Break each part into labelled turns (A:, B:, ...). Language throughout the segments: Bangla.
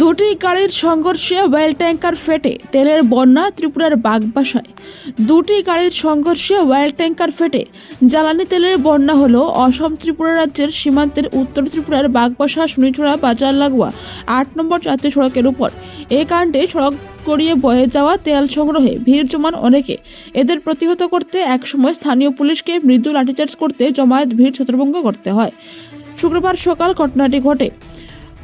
A: দুটি গাড়ির সংঘর্ষে ওয়েল ট্যাঙ্কার ফেটে তেলের বন্যা ত্রিপুরার বাগবাসায়। দুটি গাড়ির সংঘর্ষে ওয়েল ট্যাঙ্কার ফেটে জ্বালানি তেলের বন্যা হল অসম ত্রিপুরা রাজ্যের সীমান্তের উত্তর ত্রিপুরার বাগবাসা সুনিছড়া বাজার, লাগোয়া, আট নম্বর জাতীয় সড়কের উপর। এই কাণ্ডে সড়ক গড়িয়ে বয়ে যাওয়া তেল সংগ্রহে ভিড় জমান অনেকে। এদের প্রতিহত করতে একসময় স্থানীয় পুলিশকে মৃদু লাঠিচার্জ করতে জমায়েত ভিড় ছত্রভঙ্গ করতে হয়। শুক্রবার সকাল ঘটনাটি ঘটে।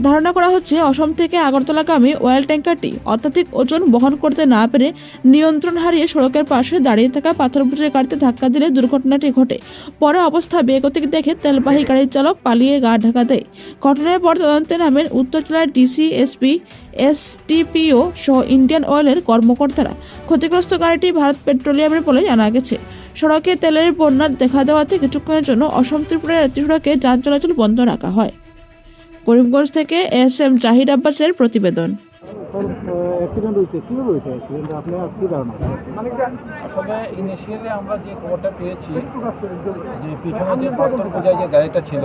A: ধারণা করা হচ্ছে অসম থেকে আগরতলাগামী অয়েল ট্যাঙ্কারটি অত্যাধিক ওজন বহন করতে না পেরে নিয়ন্ত্রণ হারিয়ে সড়কের পাশে দাঁড়িয়ে থাকা পাথর বোঝাই গাড়িতে ধাক্কা দিলে দুর্ঘটনাটি ঘটে। পরে অবস্থা বেগতিক দেখে তেলবাহী গাড়ির চালক পালিয়ে গা ঢাকা দেয়। ঘটনার পর তদন্তে নামেন উত্তর জেলার ডিসি, এসপি, এসটিপিও সহ ইন্ডিয়ান অয়েলের কর্মকর্তারা। ক্ষতিগ্রস্ত গাড়িটি ভারত পেট্রোলিয়ামের বলে জানা গেছে। সড়কে তেলের বন্যার দেখা দেওয়াতে কিছুক্ষণের জন্য অসম ত্রিপুরা জাতীয় সড়কে যান চলাচল বন্ধ রাখা হয়। করিমগঞ্জ থেকে এস এম জাহিদ আব্বাসের প্রতিবেদন।
B: অ্যাক্সিডেন্ট হয়েছে কীভাবে হয়েছে অ্যাক্সিডেন্ট আপনার কী ধারণা?
C: আসলে ইনিশিয়ালি আমরা যে খবরটা পেয়েছি যে পিছনে যে পাথর বোঝায় যে গাড়িটা ছিল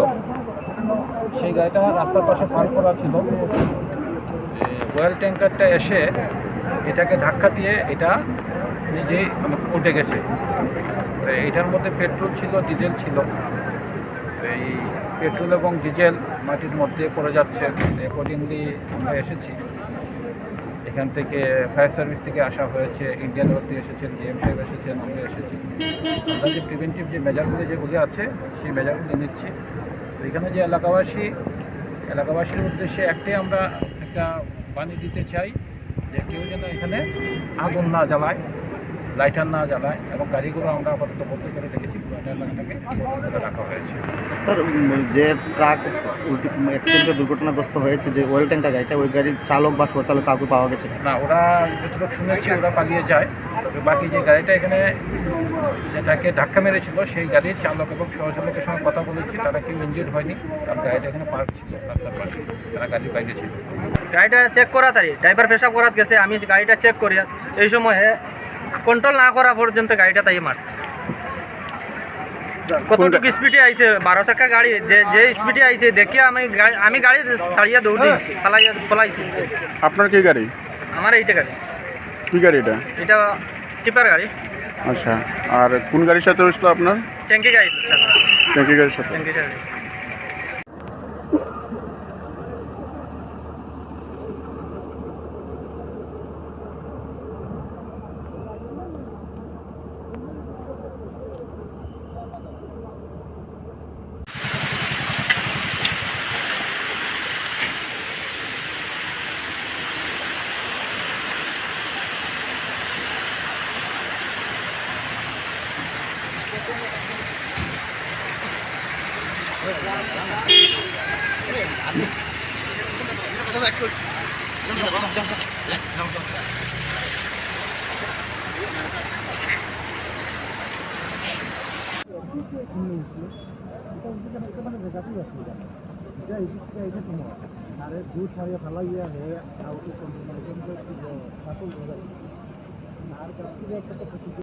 C: সেই গাড়িটা রাস্তার পাশে পার করা ছিল। ওয়েল ট্যাঙ্কারটা এসে এটাকে ধাক্কা দিয়ে এটা নিজেই উঠে গেছে। এটার মধ্যে পেট্রোল ছিল ডিজেল ছিল। এই পেট্রোল এবং ডিজেল মাটির মধ্যে পড়ে যাচ্ছে। অ্যাকর্ডিংলি আমরা এসেছি। এখান থেকে ফায়ার সার্ভিস থেকে আসা হয়েছে। ইন্ডিয়ান ওয়ার এসেছেন, ডিএম সাহেব এসেছেন, আমরা এসেছি। আমরা যে প্রিভেন্টিভ যে মেজারগুলি যেগুলি আছে, সেই মেজারগুলি নিচ্ছি। তো এখানে যে এলাকাবাসী, এলাকাবাসীর উদ্দেশ্যে একটাই আমরা একটা বাণী দিতে চাই যে কেউ যেন এখানে আগুন না জ্বালায়। লাইটার না জ্বালায় এবং গাড়িগুলো আমরা আপাতত বন্ধ করে রেখেছি রাখা হয়েছে।
B: স্যার যে ট্রাক অ্যাক্সিডেন্টে দুর্ঘটনাগ্রস্ত হয়েছে যে ওয়েল গাড়িটা ওই গাড়ির চালক বা সচালক কাউকে পাওয়া গেছে
C: না ওরা যতটুকু শুনেছি ওরা পালিয়ে যায়। বাকি যে গাড়িটা এখানে যেটাকে ধাক্কা মেরেছিল সেই গাড়ির চালক এবং সহচালকের সঙ্গে কথা বলেছি তারা কেউ হয়নি কারণ গাড়িটা এখানে পার্ক ছিল রাস্তার পাশে তারা বাইরে ছিল।
D: গাড়িটা চেক করা তাই ড্রাইভার পেশাব করাত গেছে আমি গাড়িটা চেক করি। এই সময়ে কন্ট্রোল না করা পর্যন্ত গাড়িটা তাই মারছে। কতটুকু স্পিডে আইছে? বারো চাকা গাড়ি যে যে স্পিডে আইছে দেখি আমি আমি গাড়ি ছাড়িয়া দৌড়ি পালাইয়া পলাইছি।
E: আপনার কি গাড়ি?
D: আমার এইটা গাড়ি।
E: কি গাড়ি এটা?
D: এটা টিপার গাড়ি।
E: আচ্ছা আর কোন গাড়ির সাথে হয়েছিল আপনার?
D: ট্যাঙ্কি গাড়ি।
E: ট্যাঙ্কি গাড়ির সাথে?
D: ট্যাঙ্কি গাড়ি।
B: আরে দুধ ছাড়িয়ে ফেলাইয়া হে আউট থেকে একটা